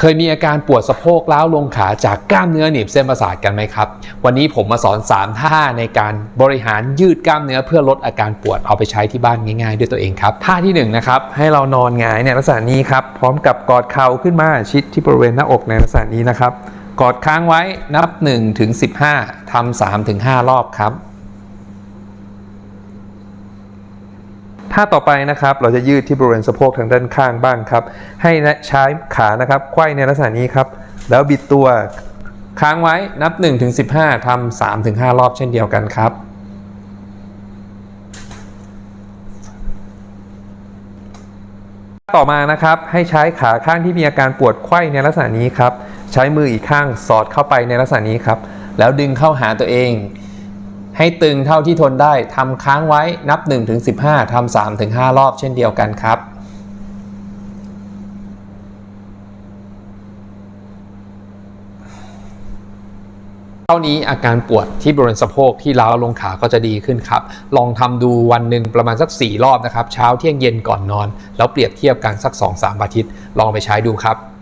เคยมีอาการปวดสะโพกล้าวลงขาจากกล้ามเนื้อหนีบเส้นประสาทกันไหมครับ วันนี้ผมมาสอน 3 ท่าในการบริหารยืดกล้ามเนื้อเพื่อลดอาการปวดเอาไปใช้ที่บ้านง่ายๆ ด้วยตัวเองครับ ท่าที่1นงนะครับให้เรานอนงายในลักษณะนี้ครับ พร้อมกับกอดเข่าขึ้นมาชิดที่บริเวณหน้าอกในลักษณะนี้นะครับ กอดค้างไว้นับ1ถึง15ทำ3ถึง5รอบครับ ท่าต่อไปนะครับ เราจะยืดที่บริเวณสะโพกทางด้านข้างบ้างครับ ให้ใช้ขานะครับไขว้ในลักษณะนี้ครับ แล้วบิดตัวค้างไว้นับ1ถึง15ทำ3ถึง5รอบเช่นเดียวกันครับต่อมานะครับให้ใช้ขาข้างที่มีอาการปวดไขว้ในลักษณะนี้ครับ ใช้มืออีกข้างสอดเข้าไปในลักษณะนี้ครับ แล้วดึงเข้าหาตัวเอง ให้ตึงเท่าที่ทนได้ทำค้างไว้นับ1ถึง15ทำ3ถึง5รอบเช่นเดียวกันครับเท่านี้อาการปวดที่บริเวณสะโพกที่ล้าวลงขาก็จะดีขึ้นครับ ลองทำดูวันหนึ่งประมาณสัก 4 รอบนะครับ เช้าเที่ยงเย็นก่อนนอน แล้วเปรียบเทียบกันสัก 2-3 อาทิตย์ ลองไปใช้ดูครับ